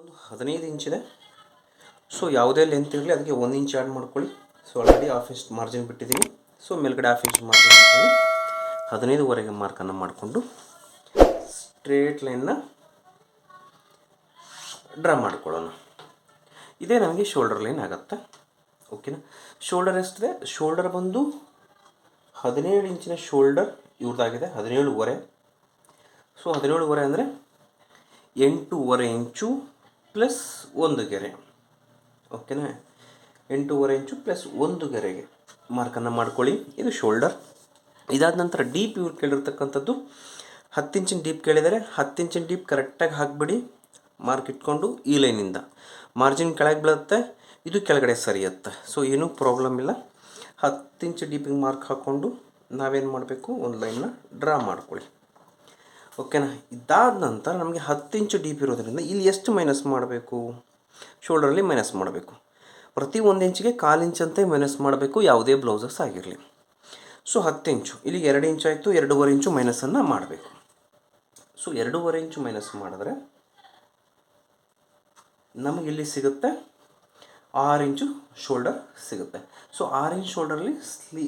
ಒಂದು ಹದಿನೈದು ಇಂಚಿದೆ ಸೊ ಯಾವುದೇ ಲೆಂತ್ ಇರಲಿ ಅದಕ್ಕೆ ಒಂದು ಇಂಚ್ ಆ್ಯಡ್ ಮಾಡ್ಕೊಳ್ಳಿ. So already half inch margin ಬಿಟ್ಟಿದ್ದೀನಿ ಸೊ ಮೇಲ್ಗಡೆ ಹಾಫ್ ಇಂಚ್ ಮಾರ್ಜಿನ್ ಬಿಟ್ಟಿದ್ದೀನಿ ಹದಿನೈದುವರೆಗೆ ಮಾರ್ಕನ್ನು ಮಾಡಿಕೊಂಡು ಸ್ಟ್ರೇಟ್ ಲೈನ್ನ ಡ್ರಾ ಮಾಡ್ಕೊಳ್ಳೋಣ. ಇದೇ ನಮಗೆ ಶೋಲ್ಡರ್ ಲೈನ್ ಆಗುತ್ತೆ. ಓಕೆನಾ ಶೋಲ್ಡರ್ ಎಷ್ಟಿದೆ? ಶೋಲ್ಡರ್ ಬಂದು ಹದಿನೇಳು ಇಂಚಿನ ಶೋಲ್ಡರ್ ಇವ್ರದ್ದಾಗಿದೆ ಹದಿನೇಳುವರೆ. ಸೊ ಹದಿನೇಳುವರೆ ಅಂದರೆ ಎಂಟೂವರೆ ಇಂಚು ಪ್ಲಸ್ ಒಂದು ಗೆರೆ. ಓಕೆನಾ ಎಂಟೂವರೆ ಇಂಚು ಪ್ಲಸ್ ಒಂದು ಗೆರೆಗೆ ಮಾರ್ಕನ್ನು ಮಾಡ್ಕೊಳ್ಳಿ. ಇದು ಶೋಲ್ಡರ್ ಇದಾದ ನಂತರ ಡೀಪ್ ಇವ್ರು ಕೇಳಿರ್ತಕ್ಕಂಥದ್ದು, ಹತ್ತು ಇಂಚಿನ ಡೀಪ್ ಕೇಳಿದರೆ ಹತ್ತು ಇಂಚಿನ ಡೀಪ್ ಕರೆಕ್ಟಾಗಿ ಹಾಕಿಬಿಡಿ. ಮಾರ್ಕ್ ಇಟ್ಕೊಂಡು ಈ ಲೈನಿಂದ ಮಾರ್ಜಿನ್ ಕೆಳಗೆ ಬೀಳುತ್ತೆ, ಇದು ಕೆಳಗಡೆ ಸರಿಯುತ್ತೆ ಸೊ ಏನೂ ಪ್ರಾಬ್ಲಮ್ ಇಲ್ಲ. ಹತ್ತು ಇಂಚು ಡೀಪಿಗೆ ಮಾರ್ಕ್ ಹಾಕ್ಕೊಂಡು ನಾವೇನು ಮಾಡಬೇಕು? ಒಂದು ಲೈನ್ನ ಡ್ರಾ ಮಾಡ್ಕೊಳ್ಳಿ. ಓಕೆನಾ ಇದಾದ ನಂತರ ನಮಗೆ ಹತ್ತು ಇಂಚು ಡೀಪ್ ಇರೋದ್ರಿಂದ ಇಲ್ಲಿ ಎಷ್ಟು ಮೈನಸ್ ಮಾಡಬೇಕು? ಶೋಲ್ಡ್ರಲ್ಲಿ ಮೈನಸ್ ಮಾಡಬೇಕು. ಪ್ರತಿ ಒಂದು ಇಂಚಿಗೆ ಕಾಲು ಇಂಚಂತೆ ಮೈನಸ್ ಮಾಡಬೇಕು, ಯಾವುದೇ ಬ್ಲೌಸಸ್ ಆಗಿರಲಿ. ಸೊ ಹತ್ತು ಇಂಚು. ಇಲ್ಲಿಗೆ ಎರಡು ಇಂಚು ಆಯಿತು, ಎರಡೂವರೆ ಇಂಚು ಮೈನಸನ್ನು ಮಾಡಬೇಕು. ಸೊ ಎರಡೂವರೆ ಇಂಚು ಮೈನಸ್ ಮಾಡಿದ್ರೆ ನಮಗೆ ಇಲ್ಲಿ ಸಿಗುತ್ತೆ ಆರು ಇಂಚು ಶೋಲ್ಡರ್ ಸಿಗುತ್ತೆ. ಸೊ ಆರು ಇಂಚ್ ಶೋಲ್ಡರಲ್ಲಿ ಸ್ಲೀ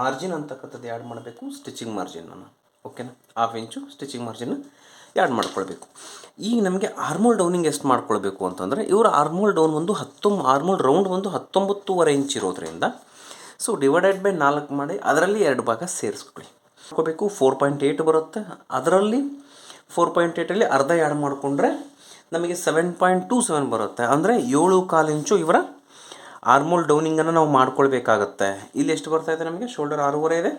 ಮಾರ್ಜಿನ್ ಅಂತಕ್ಕಂಥದ್ದು ಆ್ಯಡ್ ಮಾಡಬೇಕು ಸ್ಟಿಚಿಂಗ್ ಮಾರ್ಜಿನನ್ನು ಓಕೆನಾ half inch stitching margin add ಮಾಡ್ಕೊಳ್ಬೇಕು. ಈಗ ನಮಗೆ ಆರ್ಮೋಲ್ ಡೌನಿಂಗ್ ಎಷ್ಟು ಮಾಡ್ಕೊಳ್ಬೇಕು ಅಂತಂದರೆ, ಇವರು ಆರ್ಮೋಲ್ ಡೌನ್ ಒಂದು ಹತ್ತೊಂಬ ಆರ್ಮೋಲ್ ರೌಂಡ್ ಒಂದು ಹತ್ತೊಂಬತ್ತೂವರೆ ಇಂಚ್ ಇರೋದ್ರಿಂದ ಸೊ ಡಿವೈಡೆಡ್ ಬೈ ನಾಲ್ಕು ಮಾಡಿ ಅದರಲ್ಲಿ ಎರಡು ಭಾಗ ಸೇರಿಸ್ಕೊಳ್ಳಿ ಮಾಡ್ಕೋಬೇಕು ಫೋರ್ ಪಾಯಿಂಟ್ ಏಯ್ಟ್ ಬರುತ್ತೆ. ಅದರಲ್ಲಿ ಫೋರ್ ಪಾಯಿಂಟ್ ಏಯ್ಟಲ್ಲಿ ಅರ್ಧ ಆ್ಯಡ್ ಮಾಡಿಕೊಂಡ್ರೆ ನಮಗೆ ಸೆವೆನ್ ಪಾಯಿಂಟ್ ಟೂ ಸೆವೆನ್ ಬರುತ್ತೆ. ಅಂದರೆ ಏಳು ಕಾಲು ಇಂಚು ಇವರ ಆರ್ಮೋಲ್ ಡೌನಿಂಗನ್ನು ನಾವು ಮಾಡ್ಕೊಳ್ಬೇಕಾಗತ್ತೆ. ಇಲ್ಲಿ ಎಷ್ಟು ಬರ್ತಾ ಇದೆ ನಮಗೆ? ಶೋಲ್ಡರ್ ಆರೂವರೆ ಇದೆ.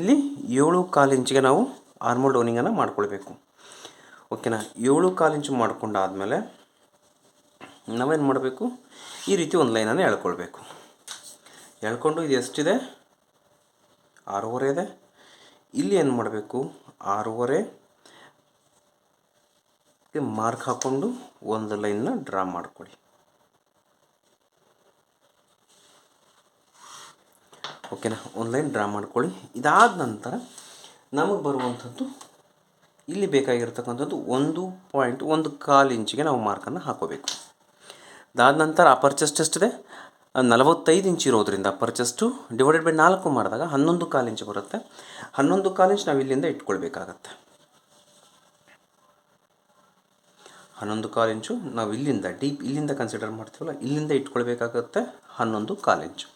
ಇಲ್ಲಿ ಏಳು ಕಾಲು ಇಂಚಿಗೆ ನಾವು ಆರ್ಮೋಲ್ ಡೌನಿಂಗನ್ನು ಮಾಡ್ಕೊಳ್ಬೇಕು. ಓಕೆನಾ ಏಳು ಕಾಲು ಇಂಚು ಮಾಡ್ಕೊಂಡಾದಮೇಲೆ ನಾವೇನು ಮಾಡಬೇಕು? ಈ ರೀತಿ ಒಂದು ಲೈನನ್ನು ಎಳ್ಕೊಳ್ಬೇಕು. ಎಳ್ಕೊಂಡು ಇದು ಎಷ್ಟಿದೆ? ಆರೂವರೆ ಇದೆ. ಇಲ್ಲಿ ಏನು ಮಾಡಬೇಕು? ಆರೂವರೆ ಮಾರ್ಕ್ ಹಾಕ್ಕೊಂಡು ಒಂದು ಲೈನ್ನ ಡ್ರಾ ಮಾಡ್ಕೊಳ್ಳಿ ಓಕೆನಾ ಒಂದು ಲೈನ್ ಡ್ರಾ ಮಾಡ್ಕೊಳ್ಳಿ ಇದಾದ ನಂತರ ನಮಗೆ ಬರುವಂಥದ್ದು ಇಲ್ಲಿ ಬೇಕಾಗಿರ್ತಕ್ಕಂಥದ್ದು ಒಂದು ಪಾಯಿಂಟ್ ಒಂದು ಕಾಲು ಇಂಚಿಗೆ ನಾವು ಮಾರ್ಕನ್ನು ಹಾಕೋಬೇಕು. ಅದಾದ ನಂತರ ಅಪರ್ ಚೆಸ್ಟ್ ಎಷ್ಟಿದೆ ನಲವತ್ತೈದು ಇಂಚ್ ಇರೋದ್ರಿಂದ ಚೆಸ್ಟು ಡಿವೈಡೆಡ್ ಬೈ ನಾಲ್ಕು ಮಾಡಿದಾಗ ಹನ್ನೊಂದು ಕಾಲು ಇಂಚ್ ಬರುತ್ತೆ. ಹನ್ನೊಂದು ಕಾಲು ಇಂಚ್ ನಾವು ಇಲ್ಲಿಂದ ಇಟ್ಕೊಳ್ಬೇಕಾಗತ್ತೆ. ಹನ್ನೊಂದು ಕಾಲು ಇಂಚು ನಾವು ಇಲ್ಲಿಂದ ಡೀಪ್ ಇಲ್ಲಿಂದ ಕನ್ಸಿಡರ್ ಮಾಡ್ತೀವಲ್ಲ, ಇಲ್ಲಿಂದ ಇಟ್ಕೊಳ್ಬೇಕಾಗತ್ತೆ ಹನ್ನೊಂದು ಕಾಲು ಇಂಚು.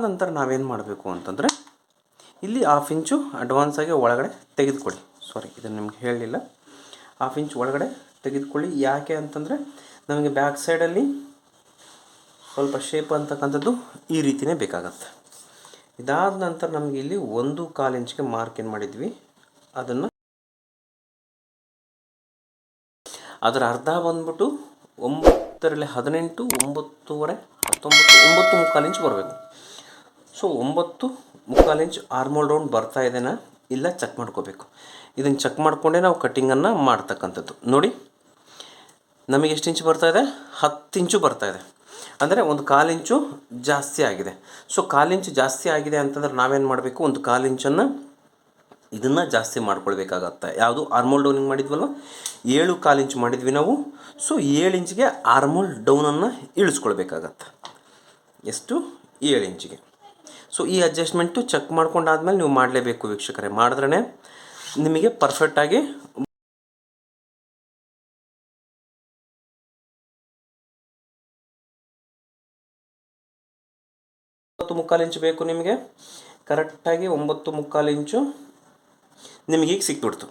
ನಂತರ ನಾವೇನು ಮಾಡಬೇಕು ಅಂತಂದರೆ ಇಲ್ಲಿ ಹಾಫ್ ಇಂಚು ಅಡ್ವಾನ್ಸಾಗಿ ಒಳಗಡೆ ತೆಗೆದುಕೊಳ್ಳಿ. ಸಾರಿ ಇದನ್ನು ನಿಮ್ಗೆ ಹೇಳಲಿಲ್ಲ. ಹಾಫ್ ಇಂಚ್ ಒಳಗಡೆ ತೆಗೆದುಕೊಳ್ಳಿ. ಯಾಕೆ ಅಂತಂದರೆ ನಮಗೆ ಬ್ಯಾಕ್ ಸೈಡಲ್ಲಿ ಸ್ವಲ್ಪ ಶೇಪ್ ಅಂತಕ್ಕಂಥದ್ದು ಈ ರೀತಿಯೇ ಬೇಕಾಗತ್ತೆ. ಇದಾದ ನಂತರ ನಮಗೆ ಇಲ್ಲಿ ಒಂದು ಕಾಲು ಇಂಚಿಗೆ ಮಾರ್ಕ್ ಏನು ಮಾಡಿದ್ವಿ? ಅದನ್ನು ಅದರ ಅರ್ಧ ಬಂದ್ಬಿಟ್ಟು ಒಂಬತ್ತರಲ್ಲಿ ಹದಿನೆಂಟು, ಒಂಬತ್ತುವರೆ, ಹತ್ತೊಂಬತ್ತು, ಒಂಬತ್ತು ಮುಕ್ಕಾಲು ಇಂಚ್ ಬರಬೇಕು. ಸೊ ಒಂಬತ್ತು ಮುಕ್ಕಾಲು ಇಂಚ್ ಆರ್ಮೋಲ್ ರೌಂಡ್ ಬರ್ತಾ ಇದೆನಾ? ಇಲ್ಲ ಚೆಕ್ ಮಾಡ್ಕೋಬೇಕು. ಇದನ್ನು ಚೆಕ್ ಮಾಡಿಕೊಂಡೇ ನಾವು ಕಟ್ಟಿಂಗನ್ನು ಮಾಡ್ತಕ್ಕಂಥದ್ದು. ನೋಡಿ, ನಮಗೆ ಎಷ್ಟು ಇಂಚು ಬರ್ತಾ ಇದೆ? ಹತ್ತು ಇಂಚು ಬರ್ತಾ ಇದೆ. ಅಂದರೆ ಒಂದು ಕಾಲು ಇಂಚು ಜಾಸ್ತಿ ಆಗಿದೆ. ಸೊ ಕಾಲು ಇಂಚು ಜಾಸ್ತಿ ಆಗಿದೆ ಅಂತಂದ್ರೆ ನಾವೇನು ಮಾಡಬೇಕು? ಒಂದು ಕಾಲು ಇಂಚನ್ನು ಇದನ್ನು ಜಾಸ್ತಿ ಮಾಡ್ಕೊಳ್ಬೇಕಾಗತ್ತೆ. ಯಾವುದು? ಆರ್ಮೋಲ್ ಡೌನಿಂಗ್ ಮಾಡಿದ್ವಲ್ವ? ಏಳು ಕಾಲು ಇಂಚು ಮಾಡಿದ್ವಿ ನಾವು. ಸೊ ಏಳು ಇಂಚಿಗೆ ಆರ್ಮೋಲ್ ಡೌನನ್ನು ಇಳಿಸ್ಕೊಳ್ಬೇಕಾಗತ್ತೆ. ಎಷ್ಟು? ಏಳು ಇಂಚಿಗೆ. ಸೊ ಈ ಅಡ್ಜಸ್ಟ್ಮೆಂಟು ಚೆಕ್ ಮಾಡ್ಕೊಂಡಾದ್ಮೇಲೆ ನೀವು ಮಾಡಲೇಬೇಕು ವೀಕ್ಷಕರೇ. ಮಾಡಿದ್ರೆ ನಿಮಗೆ ಪರ್ಫೆಕ್ಟಾಗಿ ಒಂಬತ್ತು ಮುಕ್ಕಾಲು ಇಂಚು ಬೇಕು ನಿಮಗೆ. ಕರೆಕ್ಟಾಗಿ ಒಂಬತ್ತು ಮುಕ್ಕಾಲು ಇಂಚು ನಿಮಗೆ ಈಗ ಸಿಕ್ಬಿಡ್ತು.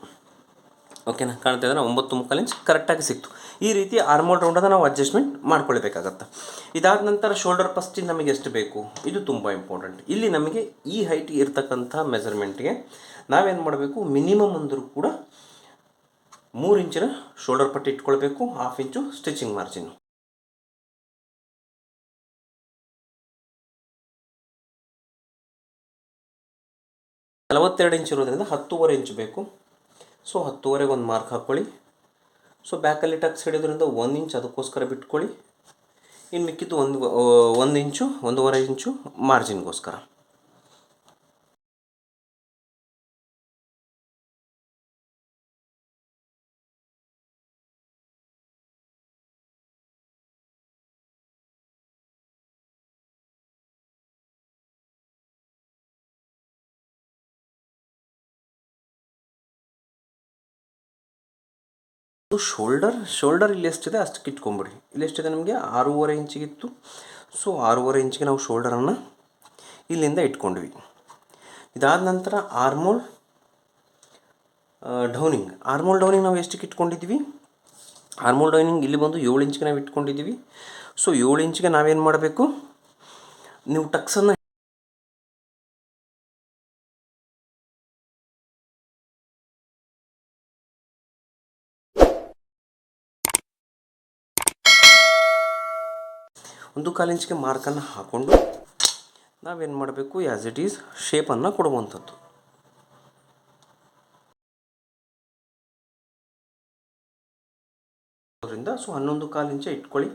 ಓಕೆನಾ ಕಾಣ್ತಾ ಇದ್ದಾರೆ ಒಂಬತ್ತು ಮುಕ್ಕಾಲು ಇಂಚು ಕರೆಕ್ಟಾಗಿ ಸಿಕ್ತು. ಈ ರೀತಿ ಆರ್ಮೋಲ್ ರೌಂಡನ್ನು ನಾವು ಅಡ್ಜಸ್ಟ್ಮೆಂಟ್ ಮಾಡ್ಕೊಳ್ಬೇಕಾಗತ್ತೆ. ಇದಾದ ನಂತರ ಶೋಲ್ಡರ್ ಪಸ್ಟಿಗೆ ನಮಗೆ ಎಷ್ಟು ಬೇಕು? ಇದು ತುಂಬ ಇಂಪಾರ್ಟೆಂಟ್ ಇಲ್ಲಿ ನಮಗೆ ಈ ಹೈಟ್ ಇರ್ತಕ್ಕಂಥ ಮೆಜರ್ಮೆಂಟ್ಗೆ ನಾವೇನು ಮಾಡಬೇಕು? ಮಿನಿಮಮ್ ಅಂದರೂ ಕೂಡ ಮೂರು ಇಂಚಿನ ಶೋಲ್ಡರ್ ಪಟ್ಟಿ ಇಟ್ಕೊಳ್ಬೇಕು ಹಾಫ್ ಇಂಚು ಸ್ಟಿಚಿಂಗ್ ಮಾರ್ಜಿನ್ ನಲವತ್ತೆರಡು ಇಂಚ್ ಇರೋದ್ರಿಂದ ಹತ್ತೂವರೆ ಇಂಚ್ ಬೇಕು. ಸೊ ಹತ್ತುವರೆಗೆ ಒಂದು ಮಾರ್ಕ್ ಹಾಕ್ಕೊಳ್ಳಿ ಸೊ ಬ್ಯಾಕಲ್ಲಿ ಟಕ್ಸ್ ಹಿಡಿಯೋದ್ರಿಂದ ಒಂದು ಇಂಚ್ ಅದಕ್ಕೋಸ್ಕರ ಬಿಟ್ಕೊಳ್ಳಿ. ಇನ್ನು ಮಿಕ್ಕಿದ್ದು ಒಂದು ಒಂದು ಇಂಚು ಒಂದೂವರೆ ಇಂಚು ಮಾರ್ಜಿನ್ಗೋಸ್ಕರ ಶೋಲ್ಡರ್ ಶೋಲ್ಡರ್ ಇಲ್ಲಿ ಎಷ್ಟಿದೆ ಅಷ್ಟಕ್ಕೆ ಇಟ್ಕೊಂಬಿಡಿ. ಇಲ್ಲಿ ಎಷ್ಟಿದೆ ನಮಗೆ? ಆರೂವರೆ ಇಂಚಿಗಿತ್ತು ಸೊ ಆರೂವರೆ ಇಂಚಿಗೆ ನಾವು ಶೋಲ್ಡರನ್ನು ಇಲ್ಲಿಂದ ಇಟ್ಕೊಂಡ್ವಿ. ಇದಾದ ನಂತರ ಆರ್ಮೋಲ್ ಡೌನಿಂಗ್. ಆರ್ಮೋಲ್ ಡೌನಿಂಗ್ ನಾವು ಎಷ್ಟಕ್ಕೆ ಇಟ್ಕೊಂಡಿದ್ವಿ? ಆರ್ಮೋಲ್ ಡೌನಿಂಗ್ ಇಲ್ಲಿ ಬಂದು ಏಳು ಇಂಚಿಗೆ ನಾವು ಇಟ್ಕೊಂಡಿದ್ದೀವಿ ಸೊ ಏಳು ಇಂಚಿಗೆ ನಾವೇನು ಮಾಡಬೇಕು? ನೀವು ಟಕ್ಸನ್ನು ಒಂದು ಕಾಲು ಇಂಚಿಗೆ ಮಾರ್ಕನ್ನು ಹಾಕ್ಕೊಂಡು ನಾವೇನು ಮಾಡಬೇಕು ಆ್ಯಸ್ ಇಟ್ ಈಸ್ ಶೇಪನ್ನು ಕೊಡುವಂಥದ್ದು. ಅದರಿಂದ ಸೊ ಹನ್ನೊಂದು ಕಾಲು ಇಂಚೆ ಇಟ್ಕೊಳ್ಳಿ.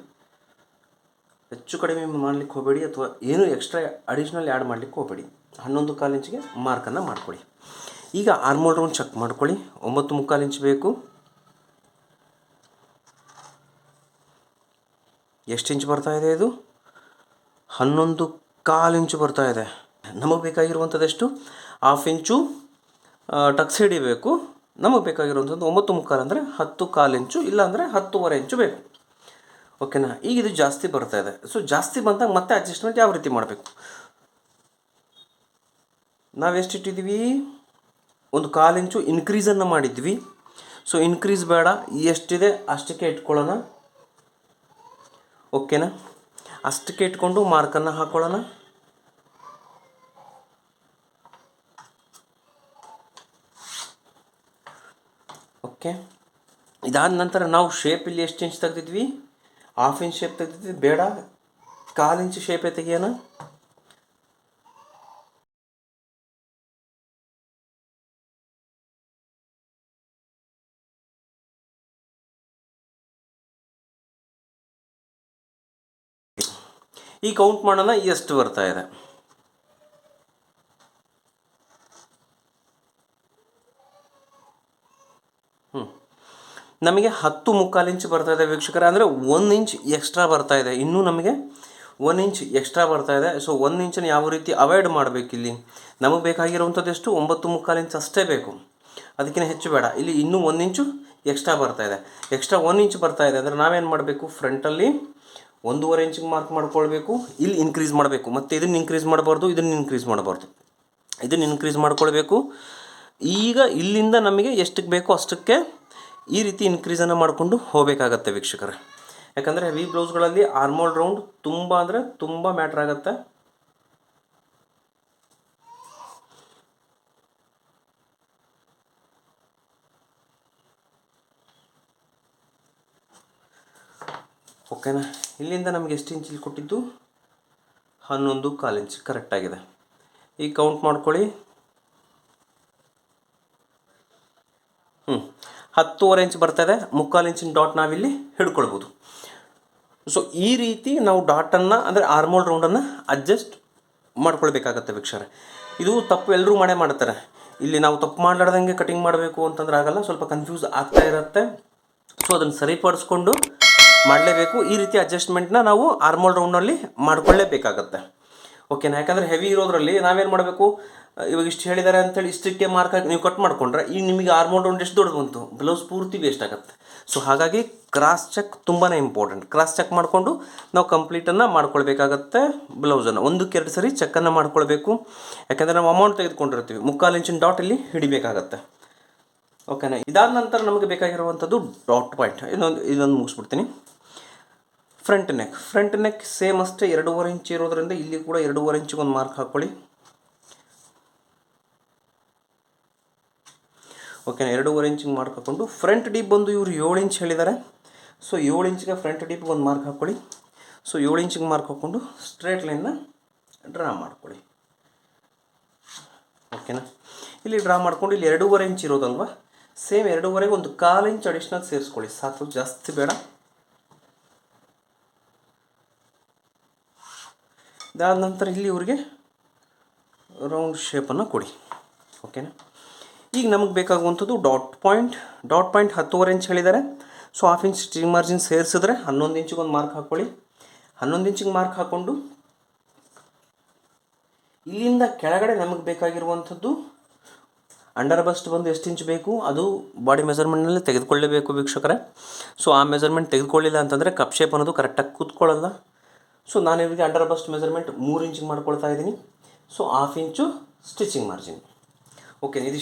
ಹೆಚ್ಚು ಕಡಿಮೆ ಮಾಡಲಿಕ್ಕೆ ಹೋಗಬೇಡಿ ಅಥವಾ ಏನು ಎಕ್ಸ್ಟ್ರಾ ಅಡಿಷ್ನಲ್ ಆ್ಯಡ್ ಮಾಡಲಿಕ್ಕೆ ಹೋಗಬೇಡಿ. ಹನ್ನೊಂದು ಕಾಲು ಇಂಚಿಗೆ ಮಾರ್ಕನ್ನು ಮಾಡ್ಕೊಳ್ಳಿ. ಈಗ ಆರ್ಮೋಲ್ ರೌಂಡ್ ಚೆಕ್ ಮಾಡ್ಕೊಳ್ಳಿ. ಒಂಬತ್ತು ಮುಕ್ಕಾಲು ಇಂಚ್ ಬೇಕು. ಎಷ್ಟು ಇಂಚ್ ಬರ್ತಾ ಇದೆ ಇದು? ಹನ್ನೊಂದು ಕಾಲು ಇಂಚು ಬರ್ತಾ ಇದೆ. ನಮಗೆ ಬೇಕಾಗಿರುವಂಥದ್ದೆಷ್ಟು ಹಾಫ್ ಇಂಚು ಟಕ್ಸ್ ಹಿಡಿಬೇಕು ನಮಗೆ ಬೇಕಾಗಿರುವಂಥದ್ದು ಒಂಬತ್ತು ಮುಕ್ಕಾಲು ಅಂದರೆ ಹತ್ತು ಕಾಲು ಇಂಚು, ಇಲ್ಲಾಂದರೆ ಹತ್ತುವರೆ ಇಂಚು ಬೇಕು. ಓಕೆನಾ? ಈಗ ಇದು ಜಾಸ್ತಿ ಬರ್ತಾ ಇದೆ. ಸೊ ಜಾಸ್ತಿ ಬಂದಾಗ ಮತ್ತೆ ಅಡ್ಜಸ್ಟ್ಮೆಂಟ್ ಯಾವ ರೀತಿ ಮಾಡಬೇಕು? ನಾವೆಷ್ಟು ಇಟ್ಟಿದ್ದೀವಿ? ಒಂದು ಕಾಲು ಇಂಚು ಇನ್ಕ್ರೀಸನ್ನು ಮಾಡಿದ್ವಿ. ಸೊ ಇನ್ಕ್ರೀಸ್ ಬೇಡ. ಎಷ್ಟಿದೆ ಅಷ್ಟಕ್ಕೆ ಇಟ್ಕೊಳ್ಳೋಣ. ಓಕೆನಾ? ಅಷ್ಟಕ್ಕೆ ಇಟ್ಕೊಂಡು ಮಾರ್ಕನ್ನು ಹಾಕೊಳ್ಳೋಣ. ಓಕೆ. ಇದಾದ ನಂತರ ನಾವು ಶೇಪ್ ಇಲ್ಲಿ ಎಷ್ಟು ಇಂಚ್ ತೆಗೆದಿದ್ವಿ? ಹಾಫ್ ಇಂಚ್ ಶೇಪ್ ತೆಗೆದಿದ್ವಿ. ಬೇಡ. ಕಾಲು ಇಂಚ್ ಶೇಪೇ ತೆಗಿಯೋಣ. ಈ ಕೌಂಟ್ ಮಾಡೋಣ ಎಷ್ಟು ಬರ್ತಾ ಇದೆ. ಹ್ಞೂ ನಮಗೆ ಹತ್ತು ಮುಕ್ಕಾಲು ಇಂಚ್ ಬರ್ತಾ ಇದೆ ವೀಕ್ಷಕರ, ಅಂದರೆ ಒಂದು ಇಂಚ್ ಎಕ್ಸ್ಟ್ರಾ ಬರ್ತಾ ಇದೆ. ಇನ್ನೂ ನಮಗೆ ಒನ್ ಇಂಚ್ ಎಕ್ಸ್ಟ್ರಾ ಬರ್ತಾ ಇದೆ. ಸೊ ಒಂದು ಇಂಚನ್ನು ಯಾವ ರೀತಿ ಅವಾಯ್ಡ್ ಮಾಡಬೇಕು ಇಲ್ಲಿ ನಮಗೆ ಬೇಕಾಗಿರುವಂಥದ್ದು ಎಷ್ಟು? ಒಂಬತ್ತು ಮುಕ್ಕಾಲು ಇಂಚ್ ಅಷ್ಟೇ ಬೇಕು. ಅದಕ್ಕಿಂತ ಹೆಚ್ಚು ಬೇಡ. ಇಲ್ಲಿ ಇನ್ನೂ ಒಂದು ಇಂಚು ಎಕ್ಸ್ಟ್ರಾ ಬರ್ತಾ ಇದೆ. ಎಕ್ಸ್ಟ್ರಾ ಒನ್ ಇಂಚ್ ಬರ್ತಾ ಇದೆ. ಅಂದರೆ ನಾವೇನು ಮಾಡಬೇಕು? ಫ್ರಂಟಲ್ಲಿ ಒಂದೂವರೆ ಇಂಚಿಗೆ ಮಾರ್ಕ್ ಮಾಡ್ಕೊಳ್ಬೇಕು, ಇಲ್ಲಿ ಇನ್ಕ್ರೀಸ್ ಮಾಡಬೇಕು. ಮತ್ತು ಇದನ್ನು ಇನ್ಕ್ರೀಸ್ ಮಾಡಬಾರ್ದು, ಇದನ್ನು ಇನ್ಕ್ರೀಸ್ ಮಾಡಬಾರ್ದು. ಇದನ್ನು ಇನ್ಕ್ರೀಸ್ ಮಾಡ್ಕೊಳ್ಬೇಕು. ಈಗ ಇಲ್ಲಿಂದ ನಮಗೆ ಎಷ್ಟಕ್ಕೆ ಬೇಕೋ ಅಷ್ಟಕ್ಕೆ ಈ ರೀತಿ ಇನ್ಕ್ರೀಸನ್ನು ಮಾಡಿಕೊಂಡು ಹೋಗಬೇಕಾಗತ್ತೆ ವೀಕ್ಷಕರೇ. ಯಾಕಂದರೆ ಹೆವಿ ಬ್ಲೌಸ್ಗಳಲ್ಲಿ ಆರ್ಮೋಲ್ ರೌಂಡ್ ತುಂಬ ಅಂದರೆ ತುಂಬ ಮ್ಯಾಟ್ರ್ ಆಗುತ್ತೆ. ಓಕೆನಾ? ಇಲ್ಲಿಂದ ನಮಗೆ ಎಷ್ಟು ಇಂಚಲ್ಲಿ ಕೊಟ್ಟಿದ್ದು? ಹನ್ನೊಂದು ಕಾಲು ಇಂಚ್ ಕರೆಕ್ಟಾಗಿದೆ ಈಗ ಕೌಂಟ್ ಮಾಡ್ಕೊಳ್ಳಿ. ಹ್ಞೂ ಹತ್ತುವರೆ ಇಂಚ್ ಬರ್ತದೆ ಮುಕ್ಕಾಲು ಇಂಚಿನ ಡಾಟ್ ನಾವಿಲ್ಲಿ ಹಿಡ್ಕೊಳ್ಬೋದು. ಸೊ ಈ ರೀತಿ ನಾವು ಡಾಟನ್ನು ಅಂದರೆ ಆರ್ಮೋಲ್ ರೌಂಡನ್ನು ಅಡ್ಜಸ್ಟ್ ಮಾಡ್ಕೊಳ್ಬೇಕಾಗತ್ತೆ ವೀಕ್ಷರೆ. ಇದು ತಪ್ಪು ಎಲ್ಲರೂ ಮಾಡೇ ಮಾಡ್ತಾರೆ. ಇಲ್ಲಿ ನಾವು ತಪ್ಪು ಮಾಡಲಾರ್ದಂಗೆ ಕಟಿಂಗ್ ಮಾಡಬೇಕು ಅಂತಂದ್ರೆ ಆಗಲ್ಲ. ಸ್ವಲ್ಪ ಕನ್ಫ್ಯೂಸ್ ಆಗ್ತಾ ಇರುತ್ತೆ. ಸೊ ಅದನ್ನು ಸರಿಪಡಿಸ್ಕೊಂಡು ಮಾಡಲೇಬೇಕು. ಈ ರೀತಿ ಅಡ್ಜಸ್ಟ್ಮೆಂಟ್ನ ನಾವು ಆರ್ಮೋಲ್ ರೌಂಡಲ್ಲಿ ಮಾಡ್ಕೊಳ್ಳೇಬೇಕಾಗತ್ತೆ. ಓಕೆನಾ ಯಾಕಂದರೆ ಹೆವಿ ಇರೋದ್ರಲ್ಲಿ ನಾವೇನು ಮಾಡಬೇಕು? ಇವಾಗ ಇಷ್ಟು ಹೇಳಿದ್ದಾರೆ ಅಂತೇಳಿ ಇಷ್ಟಕ್ಕೆ ಮಾರ್ಕ್ ಹಾಕಿ ನೀವು ಕಟ್ ಮಾಡ್ಕೊಂಡ್ರೆ ಈಗ ನಿಮಗೆ ಆರ್ಮೋಲ್ ರೌಂಡ್ ಎಷ್ಟು ದೊಡ್ಡದು ಬಂತು? ಬ್ಲೌಸ್ ಪೂರ್ತಿ ವೇಸ್ಟ್ ಆಗುತ್ತೆ. ಸೊ ಹಾಗಾಗಿ ಕ್ರಾಸ್ ಚೆಕ್ ತುಂಬಾ ಇಂಪಾರ್ಟೆಂಟ್ ಕ್ರಾಸ್ ಚೆಕ್ ಮಾಡಿಕೊಂಡು ನಾವು ಕಂಪ್ಲೀಟನ್ನು ಮಾಡ್ಕೊಳ್ಬೇಕಾಗತ್ತೆ ಬ್ಲೌಸನ್ನು ಒಂದಕ್ಕೆ ಎರಡು ಸರಿ ಚೆಕ್ಕನ್ನು ಮಾಡ್ಕೊಳ್ಬೇಕು. ಯಾಕಂದರೆ ನಾವು ಅಮೌಂಟ್ ತೆಗೆದುಕೊಂಡಿರ್ತೀವಿ. ಮುಕ್ಕಾಲು ಇಂಚಿನ ಡಾಟ್ ಇಲ್ಲಿ ಹಿಡಿಬೇಕಾಗತ್ತೆ. ಓಕೆನಾ ಇದಾದ ನಂತರ ನಮಗೆ ಬೇಕಾಗಿರುವಂಥದ್ದು ಡಾಟ್ ಪಾಯಿಂಟ್ ಇನ್ನೊಂದು, ಇದೊಂದು ಮುಗಿಸ್ಬಿಡ್ತೀನಿ. Front neck front neck same ಅಷ್ಟೇ, ಎರಡೂವರೆ ಇಂಚ್ ಇರೋದ್ರಿಂದ ಇಲ್ಲಿ ಕೂಡ ಎರಡೂವರೆ ಇಂಚಿಗೆ ಒಂದು ಮಾರ್ಕ್ ಹಾಕ್ಕೊಳ್ಳಿ ಓಕೆನಾ ಎರಡೂವರೆ ಇಂಚಿಗೆ ಮಾರ್ಕ್ ಹಾಕ್ಕೊಂಡು ಫ್ರಂಟ್ ಡೀಪ್ ಬಂದು ಇವರು ಏಳು ಇಂಚ್ ಹೇಳಿದ್ದಾರೆ ಸೊ ಏಳು ಇಂಚಿಗೆ ಫ್ರಂಟ್ ಡೀಪ್ಗೆ ಒಂದು ಮಾರ್ಕ್ ಹಾಕ್ಕೊಳ್ಳಿ ಸೊ ಏಳು ಇಂಚಿಗೆ ಮಾರ್ಕ್ ಹಾಕ್ಕೊಂಡು ಸ್ಟ್ರೇಟ್ ಲೈನ್ನ ಡ್ರಾ ಮಾಡ್ಕೊಳ್ಳಿ. ಓಕೆನಾ ಇಲ್ಲಿ ಡ್ರಾ ಮಾಡ್ಕೊಂಡು ಇಲ್ಲಿ ಎರಡೂವರೆ ಇಂಚ್ ಇರೋದಲ್ವ? ಸೇಮ್ ಎರಡೂವರೆಗೆ ಒಂದು ಕಾಲು ಇಂಚ್ ಅಡಿಷ್ನಲ್ ಸೇರಿಸ್ಕೊಳ್ಳಿ. ಸಾಕು, ಜಾಸ್ತಿ ಬೇಡ. ಇದಾದ ನಂತರ ಇಲ್ಲಿ ಇವ್ರಿಗೆ ರೌಂಡ್ ಶೇಪನ್ನು ಕೊಡಿ. ಓಕೆನಾ ಈಗ ನಮಗೆ ಬೇಕಾಗುವಂಥದ್ದು ಡಾಟ್ ಪಾಯಿಂಟ್ ಡಾಟ್ ಪಾಯಿಂಟ್ ಹತ್ತುವರೆ ಇಂಚ್ ಹೇಳಿದ್ದಾರೆ ಸೊ ಹಾಫ್ ಇಂಚ್ ಮಾರ್ಜಿನ್ ಸೇರಿಸಿದ್ರೆ ಹನ್ನೊಂದು ಇಂಚಿಗೆ ಒಂದು ಮಾರ್ಕ್ ಹಾಕ್ಕೊಳ್ಳಿ ಹನ್ನೊಂದು ಇಂಚಿಗೆ ಮಾರ್ಕ್ ಹಾಕ್ಕೊಂಡು ಇಲ್ಲಿಂದ ಕೆಳಗಡೆ ನಮಗೆ ಬೇಕಾಗಿರುವಂಥದ್ದು ಅಂಡರ್ ಬಸ್ಟ್ ಬಂದು ಎಷ್ಟು ಇಂಚ್ ಬೇಕು, ಅದು ಬಾಡಿ ಮೆಜರ್ಮೆಂಟ್ನಲ್ಲಿ ತೆಗೆದುಕೊಳ್ಳಲೇಬೇಕು ವೀಕ್ಷಕರೇ. ಸೊ ಆ ಮೆಜರ್ಮೆಂಟ್ ತೆಗೆದುಕೊಳ್ಳಿಲ್ಲ ಅಂತಂದರೆ ಕಪ್ ಶೇಪ್ ಅನ್ನೋದು ಕರೆಕ್ಟಾಗಿ ಕೂತ್ಕೊಳ್ಳಲ್ಲ. ಸೊ ನಾನು ಇವರಿಗೆ ಅಂಡರ್ ಬಸ್ಟ್ ಮೆಜರ್ಮೆಂಟ್ ಮೂರು ಇಂಚಿಗೆ ಮಾಡ್ಕೊಳ್ತಾ ಇದ್ದೀನಿ. So half inch stitching margin okay ಇದು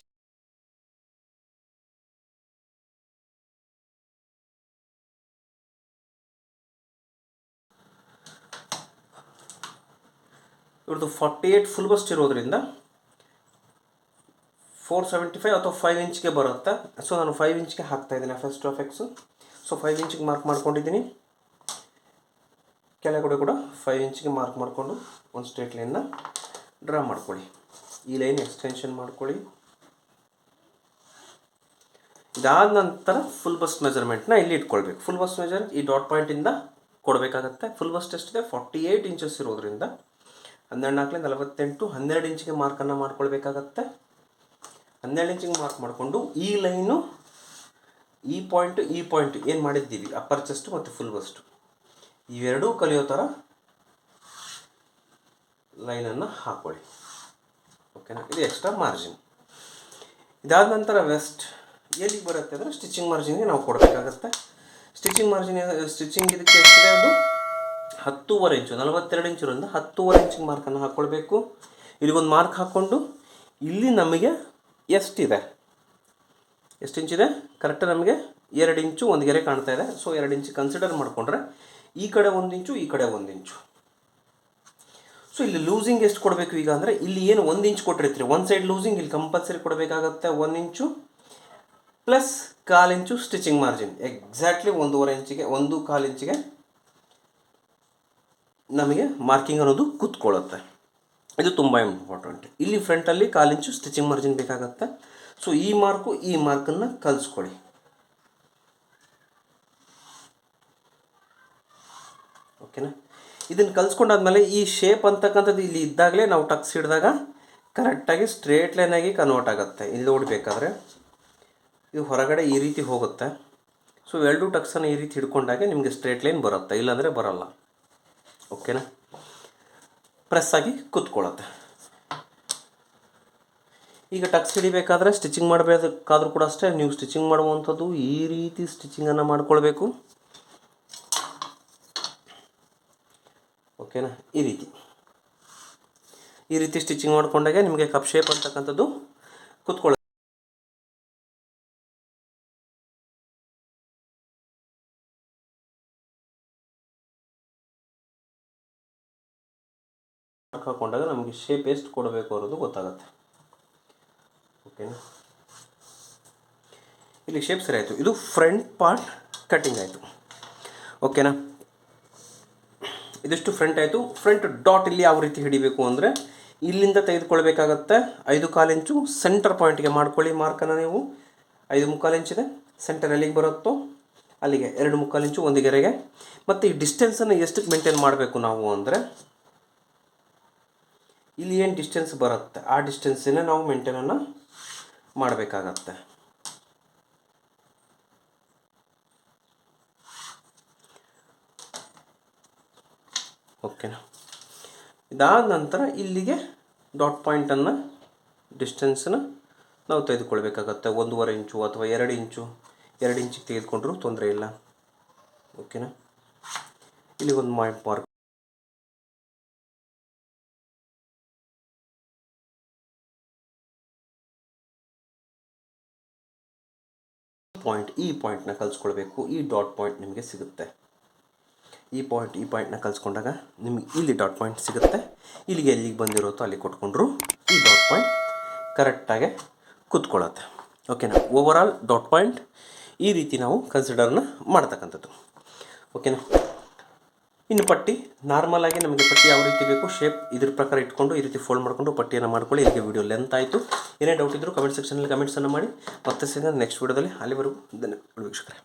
ಇವ್ರದ್ದು ಫಾರ್ಟಿ ಏಯ್ಟ್ ಫುಲ್ ಬಸ್ಟ್ ಇರೋದ್ರಿಂದ ಫೋರ್ ಸೆವೆಂಟಿ ಫೈವ್ ಅಥವಾ ಫೈವ್ ಇಂಚ್ಗೆ ಬರುತ್ತೆ. ಸೊ ನಾನು ಫೈವ್ ಇಂಚ್ಗೆ ಹಾಕ್ತಾ ಇದ್ದೀನಿ first of X so five ಇಂಚಿಗೆ mark ಮಾಡ್ಕೊಂಡಿದ್ದೀನಿ. ಕೆಳಗಡೆ ಕೂಡ ಫೈವ್ ಇಂಚಿಗೆ ಮಾರ್ಕ್ ಮಾಡಿಕೊಂಡು ಒಂದು ಸ್ಟ್ರೇಟ್ ಲೈನ್ನ ಡ್ರಾ ಮಾಡ್ಕೊಳ್ಳಿ ಈ ಲೈನ್ ಎಕ್ಸ್ಟೆನ್ಷನ್ ಮಾಡ್ಕೊಳ್ಳಿ ಇದಾದ ನಂತರ ಫುಲ್ ಬಸ್ಟ್ ಮೆಜರ್ಮೆಂಟ್ನ ಇಲ್ಲಿ ಇಟ್ಕೊಳ್ಬೇಕು. ಫುಲ್ ಬಸ್ಟ್ ಮೆಜರ್ ಈ ಡಾಟ್ ಪಾಯಿಂಟಿಂದ ಕೊಡಬೇಕಾಗತ್ತೆ. ಫುಲ್ ಬಸ್ಟ್ ಎಷ್ಟಿದೆ ಫಾರ್ಟಿ ಏಯ್ಟ್ ಇಂಚಸ್ ಇರೋದ್ರಿಂದ ಹನ್ನೆರಡು ನಾಲ್ಕಲೆ ನಲವತ್ತೆಂಟು ಹನ್ನೆರಡು ಇಂಚಿಗೆ ಮಾರ್ಕನ್ನು ಮಾಡ್ಕೊಳ್ಬೇಕಾಗತ್ತೆ. ಹನ್ನೆರಡು ಇಂಚಿಗೆ ಮಾರ್ಕ್ ಮಾಡಿಕೊಂಡು ಈ ಲೈನು ಈ ಪಾಯಿಂಟ್ ಈ ಪಾಯಿಂಟ್ ಏನು ಮಾಡಿದ್ದೀವಿ? ಅಪ್ಪರ್ ಚೆಸ್ಟ್ ಮತ್ತು ಫುಲ್ ಬಸ್ಟು ಇವೆರಡೂ ಕಲಿಯೋ ಥರ ಲೈನನ್ನು ಹಾಕೊಳ್ಳಿ. ಓಕೆನಾ ಇದು ಎಕ್ಸ್ಟ್ರಾ ಮಾರ್ಜಿನ್ ಇದಾದ ನಂತರ ವೆಸ್ಟ್ ಎಲ್ಲಿಗೆ ಬರುತ್ತೆ ಅಂದರೆ ಸ್ಟಿಚಿಂಗ್ ಮಾರ್ಜಿನ್ಗೆ ನಾವು ಕೊಡಬೇಕಾಗತ್ತೆ. ಸ್ಟಿಚಿಂಗ್ ಮಾರ್ಜಿನ್ ಸ್ಟಿಚಿಂಗ್ ಇದಕ್ಕೆ ಎಷ್ಟಿದೆ ಅದು ಹತ್ತೂವರೆ ಇಂಚು ನಲವತ್ತೆರಡು ಇಂಚುರಿಂದ ಹತ್ತೂವರೆ ಇಂಚಿನ ಮಾರ್ಕನ್ನು ಹಾಕ್ಕೊಳ್ಬೇಕು ಇಲ್ಲಿಗೊಂದು ಮಾರ್ಕ್ ಹಾಕ್ಕೊಂಡು ಇಲ್ಲಿ ನಮಗೆ ಎಷ್ಟಿದೆ ಎಷ್ಟು ಇಂಚಿದೆ ಕರೆಕ್ಟ್ ನಮಗೆ ಎರಡು ಇಂಚು ಒಂದು ಗೆರೆ ಕಾಣ್ತಾ ಇದೆ. ಸೊ ಎರಡು ಇಂಚು ಕನ್ಸಿಡರ್ ಮಾಡಿಕೊಂಡ್ರೆ ಈ ಕಡೆ ಒಂದು ಇಂಚು, ಈ ಕಡೆ ಒಂದು ಇಂಚು. ಸೊ ಇಲ್ಲಿ ಲೂಸಿಂಗ್ ಎಷ್ಟು ಕೊಡಬೇಕು ಈಗ ಅಂದರೆ, ಇಲ್ಲಿ ಏನು ಒಂದು ಇಂಚ್ ಕೊಟ್ಟಿರ್ತೀರಿ. ಒಂದು ಸೈಡ್ ಲೂಸಿಂಗ್ ಇಲ್ಲಿ ಕಂಪಲ್ಸರಿ ಕೊಡಬೇಕಾಗತ್ತೆ ಒಂದು ಇಂಚು ಪ್ಲಸ್ ಕಾಲು ಇಂಚು ಸ್ಟಿಚಿಂಗ್ ಮಾರ್ಜಿನ್ ಎಕ್ಸಾಕ್ಟ್ಲಿ ಒಂದೂವರೆ ಇಂಚಿಗೆ, ಒಂದು ಕಾಲು ಇಂಚಿಗೆ ನಮಗೆ ಮಾರ್ಕಿಂಗ್ ಅನ್ನೋದು ಕೂತ್ಕೊಳ್ಳುತ್ತೆ. ಇದು ತುಂಬ ಇಂಪಾರ್ಟೆಂಟ್ ಇಲ್ಲಿ ಫ್ರಂಟಲ್ಲಿ ಇಂಚು ಸ್ಟಿಚಿಂಗ್ ಮಾರ್ಜಿನ್ ಬೇಕಾಗತ್ತೆ. ಸೊ ಈ ಮಾರ್ಕು ಈ ಮಾರ್ಕನ್ನು ಕಲಿಸ್ಕೊಳ್ಳಿ ಓಕೆನಾ? ಇದನ್ನು ಕಲ್ಸ್ಕೊಂಡಾದ್ಮೇಲೆ ಈ ಶೇಪ್ ಅಂತಕ್ಕಂಥದ್ದು ಇಲ್ಲಿ ಇದ್ದಾಗಲೇ ನಾವು ಟಕ್ಸ್ ಹಿಡಿದಾಗ ಕರೆಕ್ಟಾಗಿ ಸ್ಟ್ರೇಟ್ ಲೈನಾಗಿ ಕನ್ವರ್ಟ್ ಆಗುತ್ತೆ. ಇಲ್ಲಿ ನೋಡಬೇಕಾದ್ರೆ ಇದು ಹೊರಗಡೆ ಈ ರೀತಿ ಹೋಗುತ್ತೆ. ಸೊ ಎರಡು ಟಕ್ಸನ್ನು ಈ ರೀತಿ ಹಿಡ್ಕೊಂಡಾಗೆ ನಿಮಗೆ ಸ್ಟ್ರೇಟ್ ಲೈನ್ ಬರುತ್ತೆ. ಇಲ್ಲಾಂದರೆ ಬರಲ್ಲ. ಓಕೆನಾ? ಪ್ರೆಸ್ ಆಗಿ ಕೂತ್ಕೊಳ್ಳುತ್ತೆ. ಈಗ ಟಕ್ಸ್ ಹಿಡಿಬೇಕಾದ್ರೆ ಸ್ಟಿಚಿಂಗ್ ಮಾಡಬೇಕಾದ್ರೂ ಕೂಡ ಅಷ್ಟೇ. ನೀವು ಸ್ಟಿಚಿಂಗ್ ಮಾಡುವಂಥದ್ದು ಈ ರೀತಿ ಸ್ಟಿಚಿಂಗನ್ನು ಮಾಡ್ಕೊಳ್ಬೇಕು. ಓಕೆನಾ? ಈ ರೀತಿ. ಈ ರೀತಿ ಸ್ಟಿಚಿಂಗ್ ಮಾಡ್ಕೊಂಡಾಗ ನಿಮಗೆ ಕಪ್ ಶೇಪ್ ಅಂತಕ್ಕಂಥದ್ದು ಕೂತ್ಕೊಳ್ಳ ಹಾಕೊಂಡಾಗ ನಮಗೆ ಶೇಪ್ ಎಷ್ಟು ಕೊಡಬೇಕು ಅನ್ನೋದು ಗೊತ್ತಾಗುತ್ತೆ. ಓಕೆನಾ? ಇಲ್ಲಿ ಶೇಪ್ ಸರಿ ಆಯಿತು. ಇದು ಫ್ರಂಟ್ ಪಾರ್ಟ್ ಕಟ್ಟಿಂಗ್ ಆಯಿತು. ಓಕೆನಾ? ಇದಿಷ್ಟು ಫ್ರಂಟ್ ಆಯಿತು. ಫ್ರಂಟ್ ಡಾಟ್ ಇಲ್ಲಿ ಯಾವ ರೀತಿ ಹಿಡಿಬೇಕು ಅಂದರೆ ಇಲ್ಲಿಂದ ತೆಗೆದುಕೊಳ್ಬೇಕಾಗತ್ತೆ ಐದು ಕಾಲಿಂಚು ಸೆಂಟರ್ ಪಾಯಿಂಟ್ಗೆ ಮಾಡ್ಕೊಳ್ಳಿ ಮಾರ್ಕನ್ನು ನೀವು. ಐದು ಮುಕ್ಕಾಲು ಇಂಚಿದೆ ಸೆಂಟರ್ ಎಲ್ಲಿಗೆ ಬರುತ್ತೋ ಅಲ್ಲಿಗೆ ಎರಡು ಮುಕ್ಕಾಲು ಇಂಚು ಒಂದು ಗೆರೆಗೆ ಮತ್ತು ಈ ಡಿಸ್ಟೆನ್ಸನ್ನು ಎಷ್ಟಕ್ಕೆ ಮೇಂಟೈನ್ ಮಾಡಬೇಕು ನಾವು ಅಂದರೆ ಇಲ್ಲಿ ಏನು ಡಿಸ್ಟೆನ್ಸ್ ಬರುತ್ತೆ? ಆ ಡಿಸ್ಟೆನ್ಸನ್ನೇ ನಾವು ಮೇಂಟೈನನ್ನು ಮಾಡಬೇಕಾಗತ್ತೆ. ಓಕೆನಾ ಇದಾದ ನಂತರ ಇಲ್ಲಿಗೆ ಡಾಟ್ ಪಾಯಿಂಟನ್ನು ಡಿಸ್ಟೆನ್ಸನ್ನು ನಾವು ತೆಗೆದುಕೊಳ್ಬೇಕಾಗತ್ತೆ. ಒಂದೂವರೆ ಇಂಚು ಅಥವಾ ಎರಡು ಇಂಚು. ಎರಡು ಇಂಚಿಗೆ ತೆಗೆದುಕೊಂಡ್ರೂ ತೊಂದರೆ ಇಲ್ಲ. ಓಕೆನಾ ಇಲ್ಲಿ ಒಂದು ಮಾರ್ಕ್ ಪಾಯಿಂಟ್ ಈ ಪಾಯಿಂಟ್ನ ಕಲಿಸ್ಕೊಳ್ಬೇಕು. ಈ ಡಾಟ್ ಪಾಯಿಂಟ್ ನಿಮಗೆ ಸಿಗುತ್ತೆ. ಈ ಪಾಯಿಂಟ್ ಈ ಪಾಯಿಂಟ್ನ ಕಲಿಸ್ಕೊಂಡಾಗ ನಿಮಗೆ ಇಲ್ಲಿ ಡಾಟ್ ಪಾಯಿಂಟ್ ಸಿಗುತ್ತೆ. ಇಲ್ಲಿಗೆ ಎಲ್ಲಿಗೆ ಬಂದಿರುತ್ತೋ ಅಲ್ಲಿ ಕೊಟ್ಕೊಂಡ್ರು ಈ ಡಾಟ್ ಪಾಯಿಂಟ್ ಕರೆಕ್ಟಾಗಿ ಕೂತ್ಕೊಳ್ಳುತ್ತೆ. ಓಕೆನಾ ಓವರಾಲ್ ಡಾಟ್ ಪಾಯಿಂಟ್ ಈ ರೀತಿ ನಾವು ಕನ್ಸಿಡರ್ನ ಮಾಡ್ತಕ್ಕಂಥದ್ದು. ಓಕೆನಾ ಇನ್ನು ಪಟ್ಟಿ ನಾರ್ಮಲ್ ಆಗಿ ನಮಗೆ ಪಟ್ಟಿ ಯಾವ ರೀತಿ ಬೇಕು ಶೇಪ್ ಇದ್ರ ಪ್ರಕಾರ ಇಟ್ಕೊಂಡು ಈ ರೀತಿ ಫೋಲ್ಡ್ ಮಾಡಿಕೊಂಡು ಪಟ್ಟಿಯನ್ನು ಮಾಡ್ಕೊಳ್ಳಿ. ಇದಕ್ಕೆ ವಿಡಿಯೋ ಲೆಂತ್ ಆಯಿತು. ಏನೇ ಡೌಟ್ ಇದ್ದರೂ ಕಮೆಂಟ್ ಸೆಕ್ಷನಲ್ಲಿ ಕಮೆಂಟ್ಸನ್ನು ಮಾಡಿ. ಮತ್ತೆ ಸಿಗೋಣ ನೆಕ್ಸ್ಟ್ ವಿಡಿಯೋದಲ್ಲಿ ಅಲ್ಲಿವರೆಗೂ ಧನ್ಯವಾದ ವೀಕ್ಷಕರೇ.